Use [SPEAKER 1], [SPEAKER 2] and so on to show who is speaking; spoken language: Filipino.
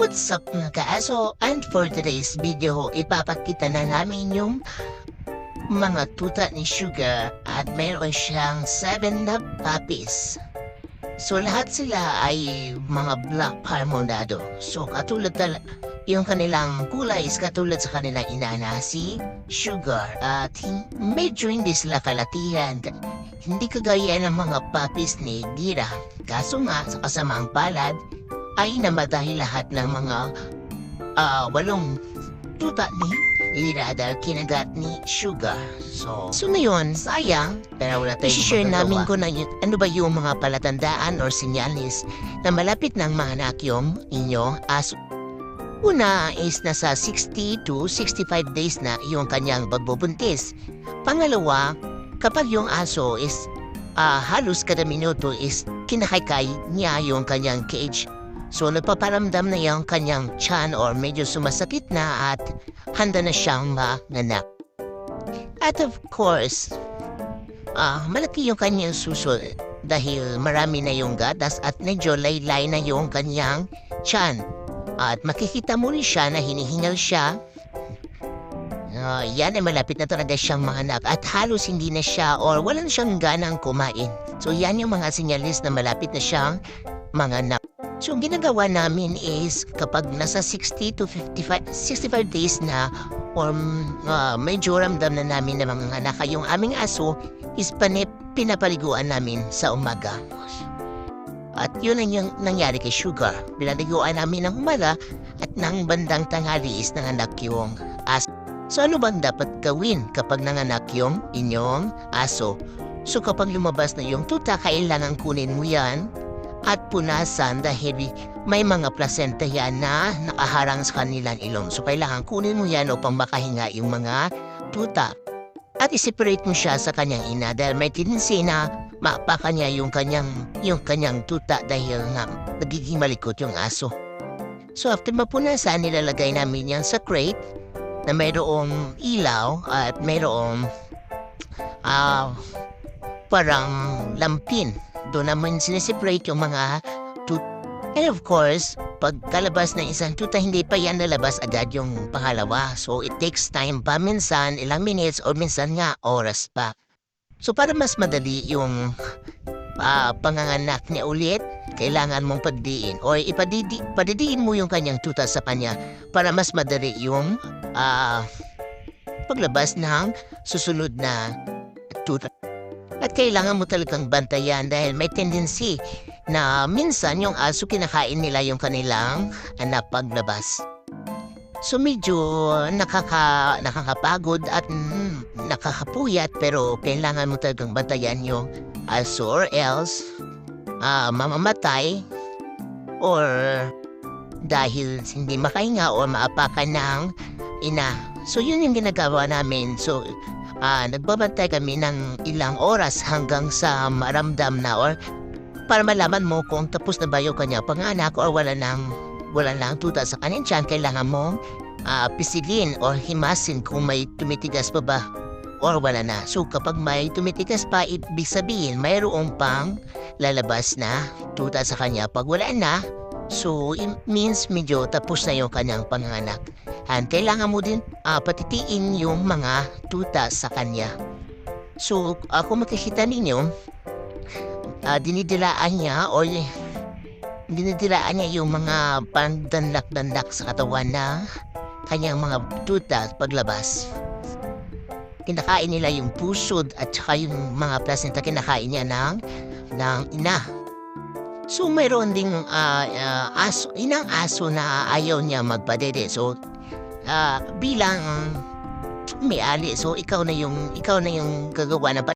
[SPEAKER 1] What's up mga kaaso? And for today's video, ipapakita na namin yung mga tuta ni Sugar at mayroon siyang 7 na puppies. So lahat sila ay mga black parmonado. So katulad tal yung kanilang kulay is katulad sa kanilang ina na si Sugar. At medyo hindi sila kalatihan. Hindi kagaya ng mga puppies ni Gira. Kaso nga, sa kasamaang palad, ay namatay lahat ng mga ah walong tuta ni Ira dahil kinagat ni Sugar. So, so ngayon, sayang, pero wala tayong magagawa.
[SPEAKER 2] namin
[SPEAKER 1] ko na yun, ano ba yung mga palatandaan or sinyalis na malapit ng mahanak yung inyong aso. Una is nasa 60 to 65 days na yung kanyang pagbubuntis. Pangalawa, kapag yung aso is ah, halos kada minuto is kinakaykay niya yung kanyang cage. So nagpaparamdam na yung kanyang tiyan or medyo sumasakit na at handa na siyang manganak. At of course, ah malaki yung kanyang suso dahil marami na yung gatas at medyo laylay na yung kanyang tiyan. At makikita mo rin siya na hinihingal siya. Ah, yan ay malapit na talaga siyang manganak at halos hindi na siya or wala na siyang ganang kumain. So yan yung mga sinyalis na malapit na siyang manganak. So ginagawa namin is kapag nasa 60 to 55, 65 days na or ah, medyo ramdam na namin na mga anak yung aming aso is panip, pinapaliguan namin sa umaga. At yun ang yung nangyari kay Sugar. Pinaliguan namin ng umaga at nang bandang tanghali is nanganak yung aso. So ano bang dapat gawin kapag nanganak yung inyong aso? So kapag lumabas na yung tuta, kailangan kunin mo yan at punasan dahil may mga placenta yan na nakaharang sa kanilang ilong. So kailangan kunin mo yan upang makahinga yung mga tuta. At iseparate mo siya sa kanyang ina dahil may tendency na maapaka niya yung kanyang, yung kanyang tuta dahil nga nagiging malikot yung aso. So after mapunasan, nilalagay namin yan sa crate na mayroong ilaw at mayroong ah parang lampin. Doon naman sineseparate yung mga tut... And of course, pag kalabas ng isang tuta, hindi pa yan nalabas agad yung pangalawa. So it takes time pa minsan, ilang minutes o minsan nga oras pa. So para mas madali yung ah, panganganak niya ulit, kailangan mong pagdiin o ipadidi, padidiin mo yung kanyang tuta sa kanya para mas madali yung ah, paglabas ng susunod na tuta. Kailangan mo talagang bantayan dahil may tendency na minsan yung aso kinakain nila yung kanilang anak paglabas. So medyo nakaka, nakakapagod at mm, nakakapuyat pero kailangan mo talagang bantayan yung aso or else ah, mamamatay or dahil hindi makahinga o maapakan ng ina. So yun yung ginagawa namin. So ah, nagbabantay kami ng ilang oras hanggang sa maramdam na or para malaman mo kung tapos na ba yung kanya panganak or wala nang wala nang tuta sa kanyang tiyan, kailangan mong ah, pisilin or himasin kung may tumitigas pa ba or wala na. So kapag may tumitigas pa, ibig sabihin mayroong pang lalabas na tuta sa kanya. Pag wala na, so it means medyo tapos na yung kanyang panganak. And kailangan mo din ah, patitiin yung mga tuta sa kanya. So, ako makikita ninyo, ah, dinidilaan niya o dinidilaan niya yung mga pandanlak-danlak sa katawan na kanyang mga tuta paglabas. Kinakain nila yung pusod at saka yung mga placenta kinakain niya ng, ng ina. So mayroon ding ah, ah, aso, inang aso na ayaw niya magpadede. So ah, bilang may-ari, so ikaw na yung ikaw na yung gagawa ng